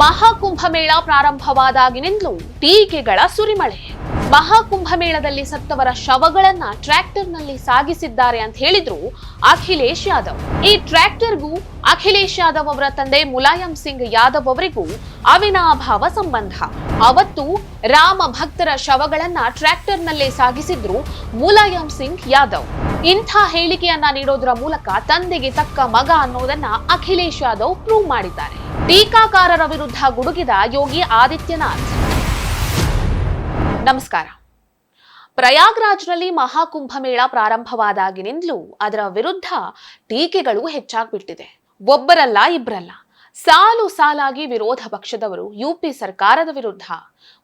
ಮಹಾಕುಂಭಮೇಳ ಪ್ರಾರಂಭವಾದಾಗಿನಿಂದಲೂ ಟೀಕೆಗಳ ಸುರಿಮಳೆ. ಮಹಾಕುಂಭಮೇಳದಲ್ಲಿ ಸತ್ತವರ ಶವಗಳನ್ನ ಟ್ರ್ಯಾಕ್ಟರ್ನಲ್ಲಿ ಸಾಗಿಸಿದ್ದಾರೆ ಅಂತ ಹೇಳಿದ್ರು ಅಖಿಲೇಶ್ ಯಾದವ್. ಈ ಟ್ರ್ಯಾಕ್ಟರ್ಗೂ ಅಖಿಲೇಶ್ ಯಾದವ್ ಅವರ ತಂದೆ ಮುಲಾಯಂ ಸಿಂಗ್ ಯಾದವ್ ಅವರಿಗೂ ಅವಿನಾಭಾವ ಸಂಬಂಧ. ಅವತ್ತು ರಾಮ ಭಕ್ತರ ಶವಗಳನ್ನ ಟ್ರ್ಯಾಕ್ಟರ್ನಲ್ಲೇ ಸಾಗಿಸಿದ್ರು ಮುಲಾಯಂ ಸಿಂಗ್ ಯಾದವ್. ಇಂಥ ಹೇಳಿಕೆಯನ್ನ ನೀಡೋದ್ರ ಮೂಲಕ ತಂದೆಗೆ ತಕ್ಕ ಮಗ ಅನ್ನೋದನ್ನ ಅಖಿಲೇಶ್ ಯಾದವ್ ಪ್ರೂವ್ ಮಾಡಿದ್ದಾರೆ. ಟೀಕಾಕಾರರ ವಿರುದ್ಧ ಗುಡುಗಿದ ಯೋಗಿ ಆದಿತ್ಯನಾಥ್. ನಮಸ್ಕಾರ. ಪ್ರಯಾಗ್ರಾಜ್ನಲ್ಲಿ ಮಹಾಕುಂಭಮೇಳ ಪ್ರಾರಂಭವಾದಾಗಿನಿಂದಲೂ ಅದರ ವಿರುದ್ಧ ಟೀಕೆಗಳು ಹೆಚ್ಚಾಗ್ಬಿಟ್ಟಿದೆ. ಒಬ್ಬರಲ್ಲ ಇಬ್ಬರಲ್ಲ ಸಾಲು ಸಾಲಾಗಿ ವಿರೋಧ ಪಕ್ಷದವರು ಯುಪಿ ಸರ್ಕಾರದ ವಿರುದ್ಧ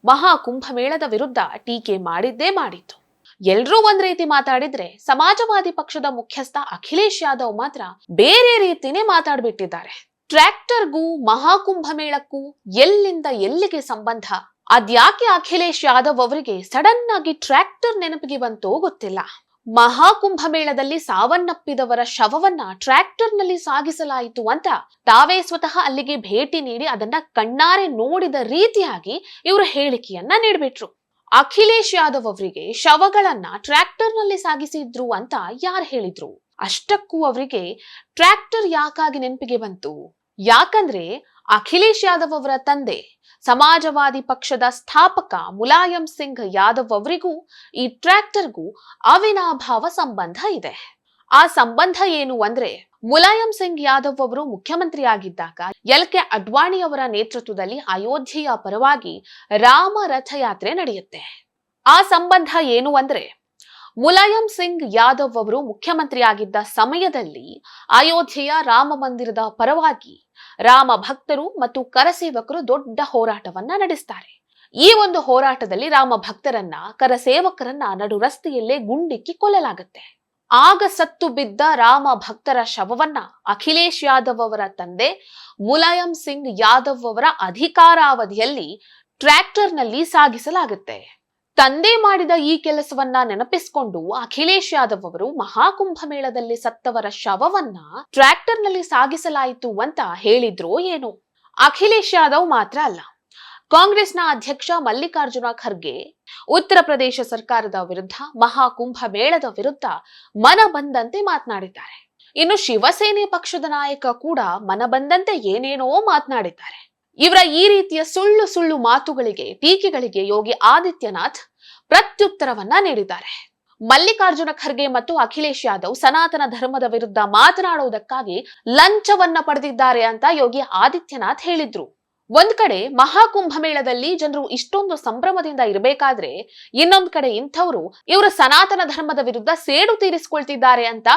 ಮಹಾಕುಂಭಮೇಳದ ವಿರುದ್ಧ ಟೀಕೆ ಮಾಡಿದ್ದೇ ಮಾಡಿತ್ತು. ಎಲ್ರೂ ಒಂದ್ ರೀತಿ ಮಾತಾಡಿದ್ರೆ ಸಮಾಜವಾದಿ ಪಕ್ಷದ ಮುಖ್ಯಸ್ಥ ಅಖಿಲೇಶ್ ಯಾದವ್ ಮಾತ್ರ ಬೇರೆ ರೀತಿನೇ ಮಾತಾಡ್ಬಿಟ್ಟಿದ್ದಾರೆ. ಟ್ರ್ಯಾಕ್ಟರ್ಗೂ ಮಹಾಕುಂಭಮೇಳಕ್ಕೂ ಎಲ್ಲಿಂದ ಎಲ್ಲಿಗೆ ಸಂಬಂಧ? ಅದ್ಯಾಕೆ ಅಖಿಲೇಶ್ ಯಾದವ್ ಅವರಿಗೆ ಸಡನ್ ಆಗಿ ಟ್ರ್ಯಾಕ್ಟರ್ ನೆನಪಿಗೆ ಬಂತೋ ಗೊತ್ತಿಲ್ಲ. ಮಹಾಕುಂಭಮೇಳದಲ್ಲಿ ಸಾವನ್ನಪ್ಪಿದವರ ಶವವನ್ನ ಟ್ರ್ಯಾಕ್ಟರ್ನಲ್ಲಿ ಸಾಗಿಸಲಾಯಿತು ಅಂತ ತಾವೇ ಸ್ವತಃ ಅಲ್ಲಿಗೆ ಭೇಟಿ ನೀಡಿ ಅದನ್ನ ಕಣ್ಣಾರೆ ನೋಡಿದ ರೀತಿಯಾಗಿ ಇವರು ಹೇಳಿಕೆಯನ್ನ ನೀಡ್ಬಿಟ್ರು. ಅಖಿಲೇಶ್ ಯಾದವ್ ಅವರಿಗೆ ಶವಗಳನ್ನ ಟ್ರ್ಯಾಕ್ಟರ್ನಲ್ಲಿ ಸಾಗಿಸಿದ್ರು ಅಂತ ಯಾರು ಹೇಳಿದ್ರು? ಅಷ್ಟಕ್ಕೂ ಅವರಿಗೆ ಟ್ರ್ಯಾಕ್ಟರ್ ಯಾಕಾಗಿ ನೆನಪಿಗೆ ಬಂತು? ಯಾಕಂದ್ರೆ ಅಖಿಲೇಶ್ ಯಾದವ್ ಅವರ ತಂದೆ, ಸಮಾಜವಾದಿ ಪಕ್ಷದ ಸ್ಥಾಪಕ ಮುಲಾಯಂ ಸಿಂಗ್ ಯಾದವ್ ಅವರಿಗೂ ಈ ಟ್ರ್ಯಾಕ್ಟರ್ಗೂ ಅವಿನಾಭಾವ ಸಂಬಂಧ ಇದೆ. ಆ ಸಂಬಂಧ ಏನು ಅಂದ್ರೆ ಮುಲಾಯಂ ಸಿಂಗ್ ಯಾದವ್ ಅವರು ಮುಖ್ಯಮಂತ್ರಿಯಾಗಿದ್ದಾಗ ಎಲ್ ಕೆ ಅಡ್ವಾಣಿ ಅವರ ನೇತೃತ್ವದಲ್ಲಿ ಅಯೋಧ್ಯೆಯ ಪರವಾಗಿ ರಾಮ ರಥಯಾತ್ರೆ ನಡೆಯುತ್ತೆ. ಆ ಸಂಬಂಧ ಏನು ಅಂದ್ರೆ ಮುಲಾಯಂ ಸಿಂಗ್ ಯಾದವ್ ಅವರು ಮುಖ್ಯಮಂತ್ರಿಯಾಗಿದ್ದ ಸಮಯದಲ್ಲಿ ಅಯೋಧ್ಯೆಯ ರಾಮ ಮಂದಿರದ ಪರವಾಗಿ ರಾಮ ಭಕ್ತರು ಮತ್ತು ಕರಸೇವಕರು ದೊಡ್ಡ ಹೋರಾಟವನ್ನ ನಡೆಸ್ತಾರೆ. ಈ ಒಂದು ಹೋರಾಟದಲ್ಲಿ ರಾಮ ಭಕ್ತರನ್ನ ಕರಸೇವಕರನ್ನ ನಡು ರಸ್ತೆಯಲ್ಲೇ ಗುಂಡಿಕ್ಕಿ ಕೊಲ್ಲಲಾಗುತ್ತೆ. ಆಗ ಸತ್ತು ಬಿದ್ದ ರಾಮ ಭಕ್ತರ ಶವವನ್ನ ಅಖಿಲೇಶ್ ಯಾದವ್ ಅವರ ತಂದೆ ಮುಲಾಯಂ ಸಿಂಗ್ ಯಾದವ್ ಅವರ ಅಧಿಕಾರಾವಧಿಯಲ್ಲಿ ಟ್ರ್ಯಾಕ್ಟರ್ನಲ್ಲಿ ಸಾಗಿಸಲಾಗುತ್ತೆ. ತಂದೆ ಮಾಡಿದ ಈ ಕೆಲಸವನ್ನ ನೆನಪಿಸಿಕೊಂಡು ಅಖಿಲೇಶ್ ಯಾದವ್ ಅವರು ಮಹಾಕುಂಭ ಮೇಳದಲ್ಲಿ ಸತ್ತವರ ಶವವನ್ನ ಟ್ರ್ಯಾಕ್ಟರ್ನಲ್ಲಿ ಸಾಗಿಸಲಾಯಿತು ಅಂತ ಹೇಳಿದ್ರು ಏನು. ಅಖಿಲೇಶ್ ಯಾದವ್ ಮಾತ್ರ ಅಲ್ಲ. ಕಾಂಗ್ರೆಸ್ನ ಅಧ್ಯಕ್ಷ ಮಲ್ಲಿಕಾರ್ಜುನ ಖರ್ಗೆ ಉತ್ತರ ಪ್ರದೇಶ ಸರ್ಕಾರದ ವಿರುದ್ಧ ಮಹಾಕುಂಭ ಮೇಳದ ವಿರುದ್ಧ ಮನ ಬಂದಂತೆ ಮಾತನಾಡಿದ್ದಾರೆ. ಇನ್ನು ಶಿವಸೇನೆ ಪಕ್ಷದ ನಾಯಕ ಕೂಡ ಮನ ಬಂದಂತೆ ಏನೇನೋ ಮಾತನಾಡಿದ್ದಾರೆ. ಇವರ ಈ ರೀತಿಯ ಸುಳ್ಳು ಸುಳ್ಳು ಮಾತುಗಳಿಗೆ, ಟೀಕೆಗಳಿಗೆ ಯೋಗಿ ಆದಿತ್ಯನಾಥ್ ಪ್ರತ್ಯುತ್ತರವನ್ನ ನೀಡಿದ್ದಾರೆ. ಮಲ್ಲಿಕಾರ್ಜುನ ಖರ್ಗೆ ಮತ್ತು ಅಖಿಲೇಶ್ ಯಾದವ್ ಸನಾತನ ಧರ್ಮದ ವಿರುದ್ಧ ಮಾತನಾಡುವುದಕ್ಕಾಗಿ ಲಂಚವನ್ನ ಪಡೆದಿದ್ದಾರೆ ಅಂತ ಯೋಗಿ ಆದಿತ್ಯನಾಥ್ ಹೇಳಿದ್ರು. ಒಂದ್ ಕಡೆ ಮಹಾಕುಂಭಮೇಳದಲ್ಲಿ ಜನರು ಇಷ್ಟೊಂದು ಸಂಭ್ರಮದಿಂದ ಇರಬೇಕಾದ್ರೆ, ಇನ್ನೊಂದ್ ಕಡೆ ಇಂಥವ್ರು ಇವರು ಸನಾತನ ಧರ್ಮದ ವಿರುದ್ಧ ಸೇಡು ತೀರಿಸಿಕೊಳ್ತಿದ್ದಾರೆ ಅಂತ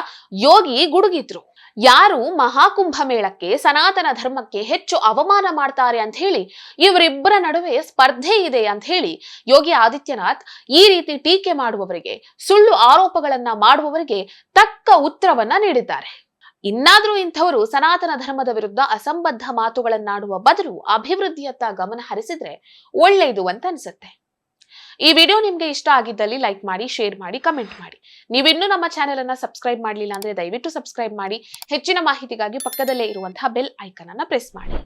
ಯೋಗಿ ಗುಡುಗಿದ್ರು. ಯಾರು ಮಹಾಕುಂಭ ಮೇಳಕ್ಕೆ, ಸನಾತನ ಧರ್ಮಕ್ಕೆ ಹೆಚ್ಚು ಅವಮಾನ ಮಾಡ್ತಾರೆ ಅಂತ ಹೇಳಿ, ಇವರಿಬ್ಬರ ನಡುವೆ ಸ್ಪರ್ಧೆ ಇದೆ ಅಂತ ಹೇಳಿ ಯೋಗಿ ಆದಿತ್ಯನಾಥ್ ಈ ರೀತಿ ಟೀಕೆ ಮಾಡುವವರಿಗೆ, ಸುಳ್ಳು ಆರೋಪಗಳನ್ನ ಮಾಡುವವರಿಗೆ ತಕ್ಕ ಉತ್ತರವನ್ನ ನೀಡಿದ್ದಾರೆ. ಇನ್ನಾದ್ರೂ ಇಂಥವರು ಸನಾತನ ಧರ್ಮದ ವಿರುದ್ಧ ಅಸಂಬದ್ಧ ಮಾತುಗಳನ್ನಾಡುವ ಬದಲು ಅಭಿವೃದ್ಧಿಯತ್ತ ಗಮನ ಹರಿಸಿದ್ರೆ ಒಳ್ಳೆಯದು ಅಂತ ಅನ್ಸುತ್ತೆ. ಈ ವಿಡಿಯೋ ನಿಮ್ಗೆ ಇಷ್ಟ ಆಗಿದ್ದಲ್ಲಿ ಲೈಕ್ ಮಾಡಿ ಶೇರ್ ಮಾಡಿ ಕಮೆಂಟ್ ಮಾಡಿ. ನೀವಿನ್ನೂ ನಮ್ಮ ಚಾನೆಲ್ ಅನ್ನ ಸಬ್ಸ್ಕ್ರೈಬ್ ಮಾಡಲಿಲ್ಲ ಅಂದ್ರೆ ದಯವಿಟ್ಟು ಸಬ್ಸ್ಕ್ರೈಬ್ ಮಾಡಿ. ಹೆಚ್ಚಿನ ಮಾಹಿತಿಗಾಗಿ ಪಕ್ಕದಲ್ಲೇ ಇರುವಂತಹ ಬೆಲ್ ಐಕನ್ ಅನ್ನ ಪ್ರೆಸ್ ಮಾಡಿ.